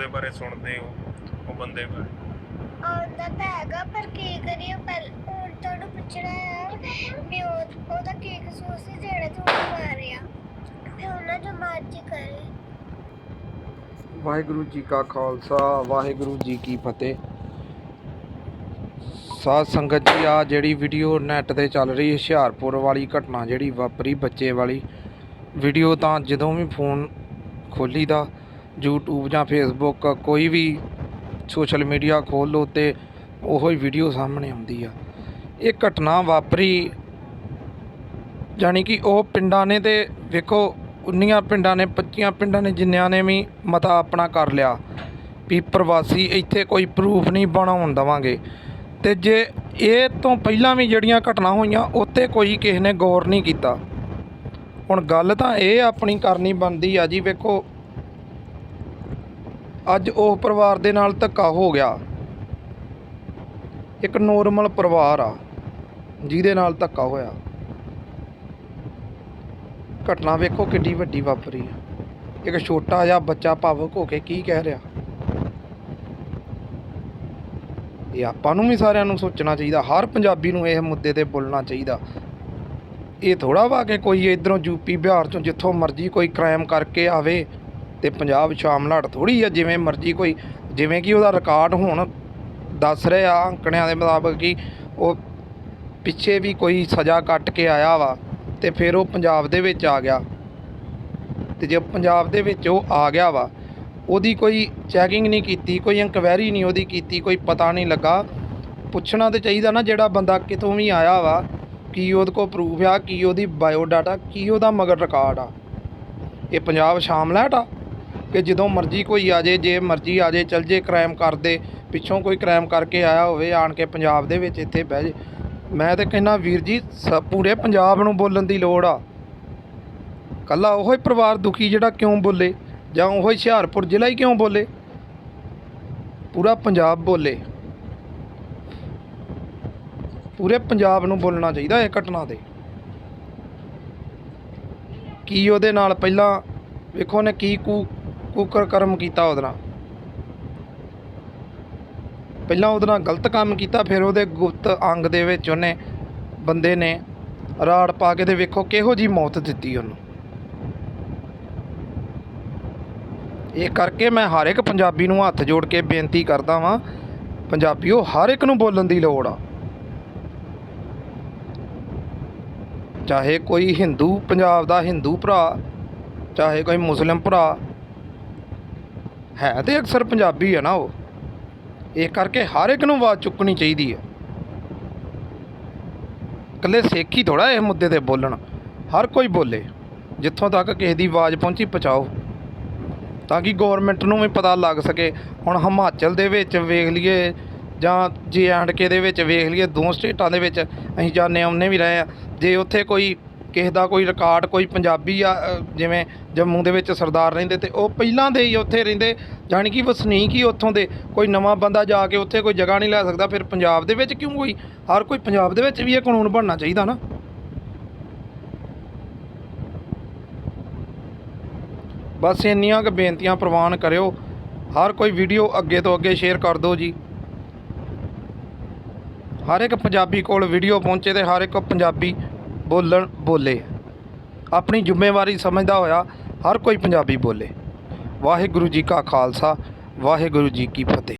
ਉਹਦੇ ਬਾਰੇ ਸੁਣਦੇ ਹੋ ਉਹ ਬੰਦੇ ਬਾਰੇ? ਆਉਂਦਾ ਤਾਂ ਹੈਗਾ ਪਰ ਕੀ ਕਰੀਏ ਪਹਿਲ ਹੁਣ ਤੁਹਾਨੂੰ ਪੁੱਛਣਾ ਹੈ ਵੀ ਉਹ- ਉਹਦਾ ਕੀ ਕਸੂਰ ਸੀ ਜਿਹੜਾ ਤੂੰ ਮਾਰਿਆ ਵੀ ਉਹਨਾਂ ਜੋ ਮਰਜ਼ੀ ਕਰੇ। ਵਾਹਿਗੁਰੂ ਜੀ ਕਾ ਖਾਲਸਾ ਵਾਹਿਗੁਰੂ ਜੀ ਕੀ ਫਤਿਹ। ਸਾਧ ਸੰਗਤ ਜੀ ਆ ਜਿਹੜੀ ਵੀਡੀਓ ਨੈਟ ਤੇ ਚੱਲ ਰਹੀ ਹੁਸ਼ਿਆਰਪੁਰ ਵਾਲੀ ਘਟਨਾ ਜਿਹੜੀ ਵਾਪਰੀ ਬੱਚੇ ਵਾਲੀ। ਵੀਡੀਓ ਤਾਂ ਜਦੋਂ ਵੀ ਫੋਨ ਖੋਲੀਦਾ ਯੂਟਿਊਬ ਜਾਂ ਫੇਸਬੁੱਕ ਕੋਈ ਵੀ ਸੋਸ਼ਲ ਮੀਡੀਆ ਖੋਲ ਲਓ ਤੇ ਉਹੋ ਹੀ ਵੀਡੀਓ ਸਾਹਮਣੇ ਆਉਂਦੀ ਆ। ਇਹ ਘਟਨਾ ਵਾਪਰੀ, ਜਾਣੀ ਕਿ ਉਹ ਪਿੰਡਾਂ ਨੇ ਤੇ ਵੇਖੋ 19 ਪਿੰਡਾਂ ਨੇ 25 ਪਿੰਡਾਂ ਨੇ ਜਿੰਨਿਆਂ ਨੇ ਵੀ ਮਤਾ ਆਪਣਾ ਕਰ ਲਿਆ ਵੀ ਪ੍ਰਵਾਸੀ ਇੱਥੇ ਕੋਈ ਪ੍ਰੂਫ ਨਹੀਂ ਬਣਾਉਣ ਦਵਾਂਗੇ। ਤੇ ਜੇ ਇਹ ਤੋਂ ਪਹਿਲਾਂ ਵੀ ਜਿਹੜੀਆਂ ਘਟਨਾ ਹੋਈਆਂ, ਉੱਤੇ ਕੋਈ ਕਿਸੇ ਨੇ ਗੌਰ ਨਹੀਂ ਕੀਤਾ। ਹੁਣ ਗੱਲ ਤਾਂ ਇਹ ਆਪਣੀ ਕਰਨੀ ਬਣਦੀ ਆ ਜੀ, ਵੇਖੋ ਅੱਜ ਉਹ ਪਰਿਵਾਰ ਦੇ ਨਾਲ ਧੱਕਾ ਹੋ ਗਿਆ। ਇੱਕ ਨੋਰਮਲ ਪਰਿਵਾਰ ਆ, ਜਿਹਦੇ ਨਾਲ ਧੱਕਾ ਹੋਇਆ। ਘਟਨਾ ਵੇਖੋ ਕਿੱਡੀ ਵੱਡੀ ਵਾਪਰੀ ਆ। ਇੱਕ ਛੋਟਾ ਜਿਹਾ ਬੱਚਾ ਭਾਵੁਕ ਹੋ ਕੇ ਕੀ ਕਹਿ ਰਿਹਾ? ਇਹ ਆਪਾਂ ਨੂੰ ਵੀ ਸਾਰਿਆਂ ਨੂੰ ਸੋਚਣਾ ਚਾਹੀਦਾ, ਹਰ ਪੰਜਾਬੀ ਨੂੰ ਇਹ ਮੁੱਦੇ ਤੇ ਬੋਲਣਾ ਚਾਹੀਦਾ। ਇਹ ਥੋੜਾ ਵਾ ਕਿ ਕੋਈ ਇਧਰੋਂ ਯੂਪੀ ਬਿਹਾਰ ਚੋਂ ਜਿੱਥੋਂ ਮਰਜ਼ੀ ਕੋਈ ਕ੍ਰਾਈਮ ਕਰਕੇ ਆਵੇ ਤੇ ਪੰਜਾਬ ਸ਼ਾਮਲਾਟ ਥੋੜੀ ਆ, ਜਿਵੇਂ ਮਰਜ਼ੀ ਕੋਈ, ਜਿਵੇਂ ਕਿ ਉਹਦਾ ਰਿਕਾਰਡ ਹੁਣ ਦੱਸ ਰਹੇ ਆ ਅੰਕੜਿਆਂ ਦੇ ਮੁਤਾਬਕ ਕਿ ਉਹ ਪਿੱਛੇ ਵੀ ਕੋਈ ਸਜ਼ਾ ਕੱਟ ਕੇ ਆਇਆ ਵਾ ਤੇ ਫਿਰ ਉਹ ਪੰਜਾਬ ਦੇ ਵਿੱਚ ਆ ਗਿਆ। ਤੇ ਜੇ ਪੰਜਾਬ ਦੇ ਵਿੱਚ ਉਹ ਆ ਗਿਆ ਵਾ, ਉਹਦੀ ਕੋਈ ਚੈਕਿੰਗ ਨਹੀਂ ਕੀਤੀ, ਕੋਈ ਇਨਕੁਆਇਰੀ ਨਹੀਂ ਉਹਦੀ ਕੀਤੀ, ਕੋਈ ਪਤਾ ਨਹੀਂ ਲੱਗਾ। ਪੁੱਛਣਾ ਤੇ ਚਾਹੀਦਾ ਨਾ ਜਿਹੜਾ ਬੰਦਾ ਕਿਤੋਂ ਵੀ ਆਇਆ ਵਾ, ਕੀ ਉਹਦੇ ਕੋਲ ਪ੍ਰੂਫ ਆ, ਕੀ ਉਹਦੀ ਬਾਇਓ ਡਾਟਾ ਕੀ ਉਹਦਾ ਮਗਰ ਰਿਕਾਰਡ ਆ। ਇਹ ਪੰਜਾਬ ਸ਼ਾਮਲਾਟ ਆ। ਕਿ ਜਦੋਂ ਮਰਜ਼ੀ ਕੋਈ ਆ ਜੇ ਜੇ ਮਰਜ਼ੀ ਆ ਜੇ ਚਲ ਜੇ ਕ੍ਰਾਈਮ ਕਰਦੇ, ਪਿੱਛੋਂ ਕੋਈ ਕ੍ਰਾਈਮ ਕਰਕੇ ਆਇਆ ਹੋਵੇ, ਆਣ ਕੇ ਪੰਜਾਬ ਦੇ ਵਿੱਚ ਇੱਥੇ ਬਹਿ ਜੇ। ਮੈਂ ਤੇ ਕਹਿੰਦਾ, ਵੀਰ ਜੀ, ਸ- ਪੂਰੇ ਪੰਜਾਬ ਨੂੰ ਬੋਲਣ ਦੀ ਲੋੜ ਆ। ਕੱਲਾ ਉਹੋ ਹੀ ਪਰਿਵਾਰ ਦੁਖੀ ਜਿਹੜਾ ਕਿਉਂ ਬੋਲੇ? ਜਾਂ ਉਹੋ ਹੀ ਹੁਸ਼ਿਆਰਪੁਰ ਜ਼ਿਲ੍ਹਾ ਹੀ ਕਿਉਂ ਬੋਲੇ? ਪੂਰਾ ਪੰਜਾਬ ਬੋਲੇ। ਪੂਰੇ ਪੰਜਾਬ ਨੂੰ ਬੋਲਣਾ ਚਾਹੀਦਾ ਇਹ ਘਟਨਾ ਤੇ। ਕੀ ਉਹਦੇ ਨਾਲ ਪਹਿਲਾਂ, ਵੇਖੋ ਨੇ ਕੀ ਕੂ ਕੁਕਰ ਕਰਮ ਕੀਤਾ ਉਹਦੇ ਨਾਲ। ਪਹਿਲਾਂ ਉਹਦੇ ਨਾਲ ਗਲਤ ਕੰਮ ਕੀਤਾ, ਫਿਰ ਉਹਦੇ ਗੁਪਤ ਅੰਗ ਦੇ ਵਿੱਚ ਉਹਨੇ ਬੰਦੇ ਨੇ ਰਾੜ ਪਾ ਕੇ ਤੇ ਵੇਖੋ ਕਿਹੋ ਜੀ ਮੌਤ ਦਿੱਤੀ ਉਹਨੂੰ। ਇਹ ਕਰਕੇ ਮੈਂ ਹਰ ਇੱਕ ਪੰਜਾਬੀ ਨੂੰ ਹੱਥ ਜੋੜ ਕੇ ਬੇਨਤੀ ਕਰਦਾ ਵਾਂ, ਪੰਜਾਬੀਓ, ਹਰ ਇੱਕ ਨੂੰ ਬੋਲਣ ਦੀ ਲੋੜ ਆ। ਚਾਹੇ ਕੋਈ ਹਿੰਦੂ, ਪੰਜਾਬ ਦਾ ਹਿੰਦੂ ਭਰਾ, ਚਾਹੇ ਕੋਈ ਮੁਸਲਿਮ ਭਰਾ ਹੈ ਤੇ ਅਕਸਰ ਪੰਜਾਬੀ ਹੈ ਨਾ ਉਹ। ਇਹ ਕਰਕੇ ਹਰ ਇੱਕ ਨੂੰ ਆਵਾਜ਼ ਚੁੱਕਣੀ ਚਾਹੀਦੀ ਹੈ ਇਕੱਲੇ ਸਿੱਖ ਹੀ ਥੋੜਾ ਇਹ ਮੁੱਦੇ ਤੇ ਬੋਲਣ, ਹਰ ਕੋਈ ਬੋਲੇ, ਜਿੱਥੋਂ ਤੱਕ ਕਿਸੇ ਦੀ ਆਵਾਜ਼ ਪਹੁੰਚੀ ਪਹੁੰਚਾਓ। ਤਾਂ ਕਿ ਗਵਰਨਮੈਂਟ ਨੂੰ ਵੀ ਪਤਾ ਲੱਗ ਸਕੇ, ਹੁਣ ਹਿਮਾਚਲ ਦੇ ਵਿੱਚ ਵੇਖ ਲਈਏ ਜਾਂ ਜੇ ਐਂਡ ਕੇ ਦੇ ਵਿੱਚ ਵੇਖ ਲਈਏ, ਦੋ ਸਟੇਟਾਂ ਦੇ ਵਿੱਚ ਅਸੀਂ ਜਾਣੇ ਆਉਨੇ ਵੀ ਰਹੇ ਆ ਜੇ ਉੱਥੇ ਕੋਈ ਕਿਸੇ ਦਾ ਕੋਈ ਰਿਕਾਰਡ ਕੋਈ ਪੰਜਾਬੀ ਆ ਜਿਵੇਂ ਜੰਮੂ ਦੇ ਵਿੱਚ ਸਰਦਾਰ ਰਹਿੰਦੇ ਤੇ ਉਹ ਪਹਿਲਾਂ ਦੇ ਹੀ ਉੱਥੇ ਰਹਿੰਦੇ, ਜਾਣੀ ਕਿ ਵਸਨੀਕ ਹੀ ਉੱਥੋਂ ਦੇ, ਕੋਈ ਨਵਾਂ ਬੰਦਾ ਜਾ ਕੇ ਉੱਥੇ ਕੋਈ ਜਗ੍ਹਾ ਨਹੀਂ ਲੈ ਸਕਦਾ, ਫਿਰ ਪੰਜਾਬ ਦੇ ਵਿੱਚ ਕਿਉਂ ਕੋਈ? ਹਰ ਕੋਈ ਪੰਜਾਬ ਦੇ ਵਿੱਚ ਵੀ ਇਹ ਕਾਨੂੰਨ ਬਣਨਾ ਚਾਹੀਦਾ ਨਾ। ਬਸ ਇੰਨੀਆਂ ਕੁ ਬੇਨਤੀਆਂ ਪ੍ਰਵਾਨ ਕਰਿਓ, ਹਰ ਕੋਈ ਵੀਡੀਓ ਅੱਗੇ ਤੋਂ ਅੱਗੇ ਸ਼ੇਅਰ ਕਰ ਦਿਓ ਜੀ। ਹਰ ਇੱਕ ਪੰਜਾਬੀ ਕੋਲ ਵੀਡੀਓ ਪਹੁੰਚੇ ਤੇ ਹਰ ਇੱਕ ਪੰਜਾਬੀ ਬੋਲਣ ਬੋਲੇ। ਆਪਣੀ ਜ਼ਿੰਮੇਵਾਰੀ ਸਮਝਦਾ ਹੋਇਆ ਹਰ ਕੋਈ ਪੰਜਾਬੀ ਬੋਲੇ। ਵਾਹਿਗੁਰੂ ਜੀ ਕਾ ਖਾਲਸਾ, ਵਾਹਿਗੁਰੂ ਜੀ ਕੀ ਫਤਿਹ।